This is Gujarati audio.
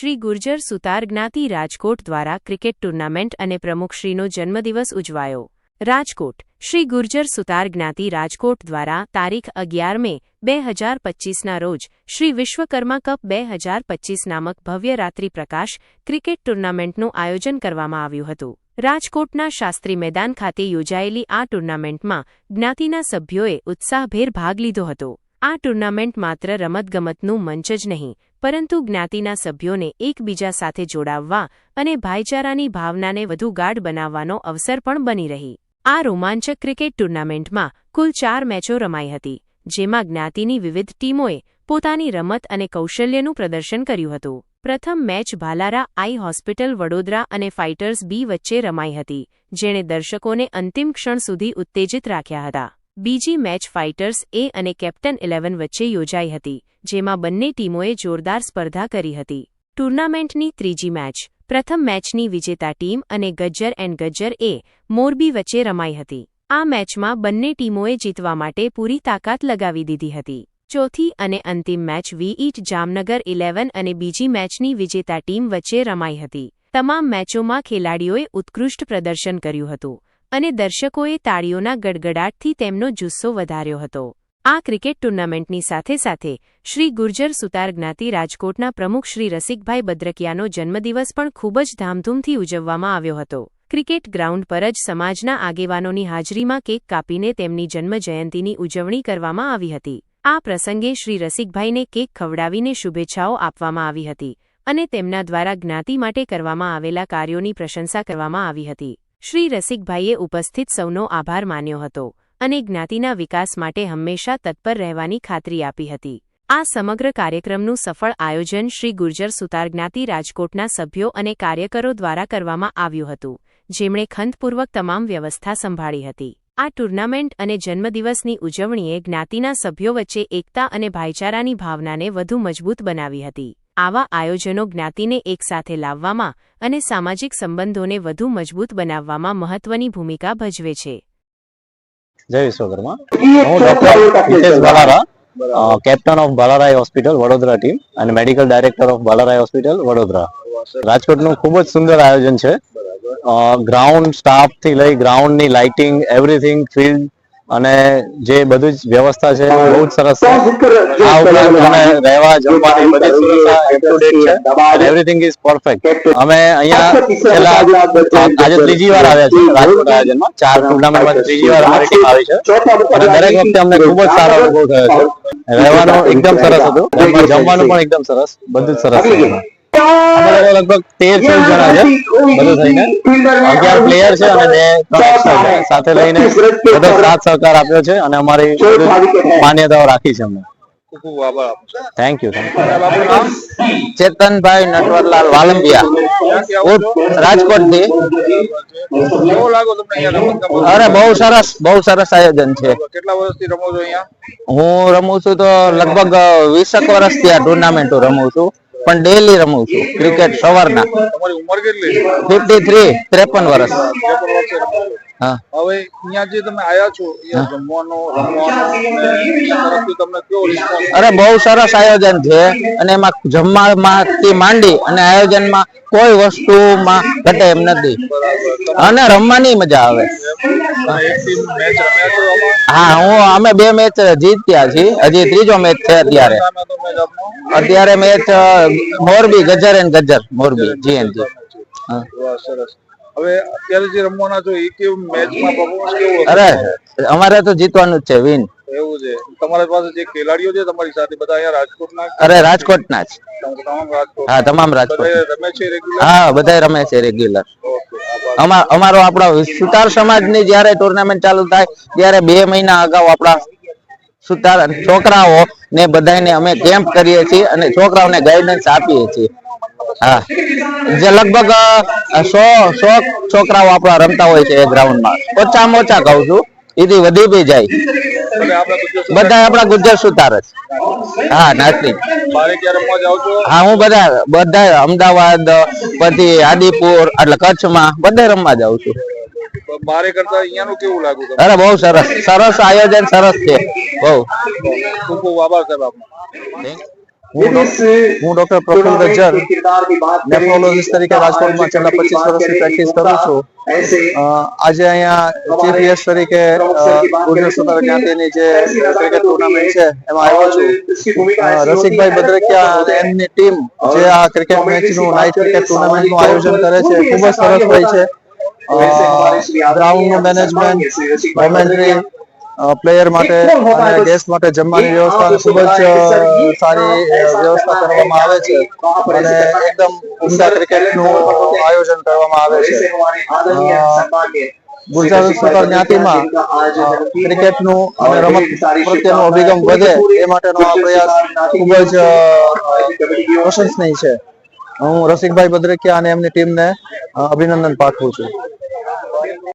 શ્રી ગુર્જર સુતાર જ્ઞાતિ રાજકોટ દ્વારા ક્રિકેટ ટુર્નામેન્ટ અને પ્રમુખશ્રીનો જન્મદિવસ ઉજવાયો. રાજકોટ, શ્રી ગુર્જર સુતાર જ્ઞાતિ રાજકોટ દ્વારા તારીખ અગિયાર મે, બે હજાર પચ્ચીસના રોજ, શ્રી વિશ્વકર્મા કપ બે હજાર પચ્ચીસ નામક ભવ્ય રાત્રિ પ્રકાશ ક્રિકેટ ટુર્નામેન્ટનું આયોજન કરવામાં આવ્યું હતું. રાજકોટના શાસ્ત્રી મેદાન ખાતે યોજાયેલી આ ટુર્નામેન્ટમાં જ્ઞાતિના સભ્યોએ ઉત્સાહભેર ભાગ લીધો હતો. આ ટુર્નામેન્ટ માત્ર રમતગમતનું મંચ જ નહીં પરંતુ જ્ઞાતિના સભ્યોને એકબીજા સાથે જોડાવવા અને ભાઈચારાની ભાવનાને વધુ ગાઢ બનાવવાનો અવસર પણ બની રહી. આ રોમાંચક ક્રિકેટ ટુર્નામેન્ટમાં કુલ ચાર મેચો રમાઈ હતી, જેમાં જ્ઞાતિની વિવિધ ટીમોએ પોતાની રમત અને કૌશલ્યનું પ્રદર્શન કર્યું હતું. પ્રથમ match Bhalara, eye hospital, Vadodara અને ફાઇટર્સ બી વચ્ચે રમાઈ હતી, જેણે દર્શકોને અંતિમ ક્ષણ સુધી ઉત્તેજિત રાખ્યા હતા. બીજી મેચ ફાઇટર્સ એ અને કેપ્ટન ઇલેવન વચ્ચે યોજાઈ હતી જેમાં બંને ટીમોએ જોરદાર સ્પર્ધા કરી હતી. ટુર્નામેન્ટની ત્રીજી મેચ, પ્રથમ મેચની વિજેતા ટીમ અને ગજ્જર એન્ડ ગજ્જર એ મોરબી વચ્ચે રમાઈ હતી. આ મેચમાં બંને ટીમોએ જીતવા માટે પૂરી તાકાત લગાવી દીધી હતી. ચોથી અને અંતિમ મેચ વીઈટ જામનગર ઇલેવન અને બીજી મેચની વિજેતા ટીમ વચ્ચે રમાઈ હતી. તમામ મેચોમાં ખેલાડીઓએ ઉત્કૃષ્ટ પ્રદર્શન કર્યું હતું અને દર્શકોએ તાળીઓના ગડગડાટથી તેમનો જુસ્સો વધાર્યો હતો. આ ક્રિકેટ ટુર્નામેન્ટની સાથે સાથે શ્રી ગુર્જર સુતાર જ્ઞાતિ રાજકોટના પ્રમુખ શ્રી રસિકભાઈ બદ્રકિયાનો જન્મદિવસ પણ ખૂબ જ ધામધૂમથી ઉજવવામાં આવ્યો હતો. ક્રિકેટ ગ્રાઉન્ડ પર જ સમાજના આગેવાનોની હાજરીમાં કેક કાપીને તેમની જન્મજયંતિની ઉજવણી કરવામાં આવી હતી. આ પ્રસંગે શ્રી રસિકભાઈને કેક ખવડાવીને શુભેચ્છાઓ આપવામાં આવી હતી અને તેમના દ્વારા જ્ઞાતિ માટે કરવામાં આવેલા કાર્યોની પ્રશંસા કરવામાં આવી હતી. શ્રી રસિકભાઈએ ઉપસ્થિત સૌનો આભાર માન્યો હતો. અને જ્ઞાતિના વિકાસ માટે હંમેશા તત્પર રહેવાની ખાતરી આપી હતી. આ સમગ્ર કાર્યક્રમનું સફળ આયોજન શ્રી ગુર્જર સુતાર જ્ઞાતિ રાજકોટના સભ્યો અને કાર્યકરો દ્વારા કરવામાં આવ્યું હતું, જેમણે ખંતપૂર્વક તમામ વ્યવસ્થા સંભાળી હતી. આ ટુર્નામેન્ટ અને જન્મદિવસની ઉજવણીએ જ્ઞાતિના સભ્યો વચ્ચે એકતા અને ભાઈચારાની ભાવનાને વધુ મજબૂત બનાવી હતી. આવા આયોજનો જ્ઞાતિને એકસાથે લાવવામાં અને સામાજિક સંબંધોને વધુ મજબૂત બનાવવામાં મહત્વની ભૂમિકા ભજવે છે. જય વિશ્વકર્મા. હું doctor Hitesh Balara captain of Balaray hospital Vadodara team અને medical director of Balaray hospital Vadodara. રાજકોટનું ખૂબ જ સુંદર આયોજન છે. ગ્રાઉન્ડ સ્ટાફથી લઈ ગ્રાઉન્ડની લાઇટિંગ એવરીથિંગ ફિલ્ડ અને જે બધું જ વ્યવસ્થા છે, બહુ જ સરસ આ ઉપરાંત અમે રહેવા જમવાની બધી સુવિધા એવરીથિંગ ઇઝ પરફેક્ટ અમે અહીંયા છેલ્લા આજે ત્રીજી વાર આવ્યા છીએ રાજકોટ આયોજનમાં. ચાર ટુર્નામેન્ટમાં ત્રીજી વાર અમારી ટીમ આવી છે. અને દરેક વખતે અમને ખૂબ જ સારો અનુભવ થયો છે. રહેવાનું એકદમ સરસ હતું. જમવાનું પણ એકદમ સરસ. બધું જ સરસ લોકો લગભગ તેર ચૌદ જણા છે. બધું થઈને અગિયાર પ્લેયર છે અને બે સાથે લઈને બધો સાથ સહકાર આપ્યો છે અને અમારી માન્યતાઓ રાખી છે અમને. થેન્ક યુ ચેતનભાઈ નટવરલાલ વાલંબિયા. રાજકોટથી અરે બહુ સરસ બહુ સરસ આયોજન છે. કેટલા વર્ષથી રમો છો અહીંયા? હું રમું છું તો લગભગ વીસક વર્ષથી આ ટુર્નામેન્ટ રમું છું. પણ ડેલી રમું છું ક્રિકેટ સવારના. તમારી ઉંમર કેટલી? છે ફિફ્ટી થ્રી ત્રેપન વર્ષ હવે અહીંયા જે તમે આયા છો જમવાનું રમવાનું તમને કેવો અરે બહુ સરસ આયોજન છે અને એમાં જમવામાં થી માંડી અને આયોજનમાં કોઈ વસ્તુમાં ઘટે એમ નથી. અને રમવાની મજા આવે. હા હું અમે બે મેચ જીત્યા છીએ. હજી ત્રીજો મેચ છે અત્યારે. અત્યારે match Morbi Gajar and Gajar. Morbi GNG હા. સરસ. હવે અત્યારે જે રમવાના છો એ કેવું મેચમાં પરફોર્મન્સ કેવું અરે અમારે તો જીતવાનું જ છે વિન એવું છે. તમારા પાસે જે ખેલાડીઓ છે તમારી સાથે બધા અહીંયા રાજકોટના અરે રાજકોટના જ. તમામ રાજકોટ હા તમામ રાજકોટ. રમે છે રેગ્યુલર હા બધા રમે છે રેગ્યુલર અમારો આપણા સુતાર સમાજની જ્યારે ટુર્નામેન્ટ ચાલુ થાય ત્યારે બે મહિના અગાઉ આપણા સુતાર છોકરાઓ ને બધાને અમે કેમ્પ કરીએ છીએ અને છોકરાઓને ગાઈડન્સ આપીએ છીએ. હા. જે લગભગ સો સો છોકરાઓ આપણા રમતા હોય છે એ ગ્રાઉન્ડમાં. ઓછામાં ઓછા કહું છું એથી વધી બી જાય. ગુજરાત બધા આપણા ગુજર સુતાર જ. હા નાસ્તિક. હા હું બધા બધા અમદાવાદ પછી આદિપુર એટલે કચ્છમાં બધે રમવા જાઉં છું. બારે કરતા અહીંયાનું કેવું લાગ્યું અરે બહુ સરસ. સરસ આયોજન સરસ છે. બહુ. ખૂબ ખૂબ આભાર સાહેબ આપનો. હું ડોક્ટર પ્રફુલ ગજ્જર. નેફ્રોલોજીસ્ટ તરીકે રાજકોટમાં છેલ્લા પચીસ વર્ષથી પ્રેક્ટિસ કરું છું. આજે અહીંયા ચીફ ગેસ્ટ તરીકે ગુર્જર જ્ઞાતિની જે ક્રિકેટ ટુર્નામેન્ટ છે એમાં આવ્યો છું. રસિકભાઈ બદ્રકિયા અને એમની ટીમ જે આ ક્રિકેટ મેચનું નાઇટ ક્રિકેટ ટુર્નામેન્ટનું આયોજન કરે છે. ખૂબ જ સરસ હોય છે. ગ્રાઉન્ડનું મેનેજમેન્ટ કોમેન્ટ્રી પ્લેયર માટે અને ગેસ્ટ માટે જમવાની વ્યવસ્થા ખૂબ જ સારી વ્યવસ્થા કરવામાં આવે છે. અને એકદમ ઉમદા ક્રિકેટનું આયોજન કરવામાં આવે છે. ગુજરાત સુતાર જ્ઞાતિમાં ક્રિકેટનું અને રમત પ્રત્યેનો અભિગમ વધે એ માટેનો આ પ્રયાસ ખૂબ જ પ્રશંસનીય છે. હું રસિકભાઈ બદ્રેકિયા અને એમની ટીમને અભિનંદન પાઠવું છું.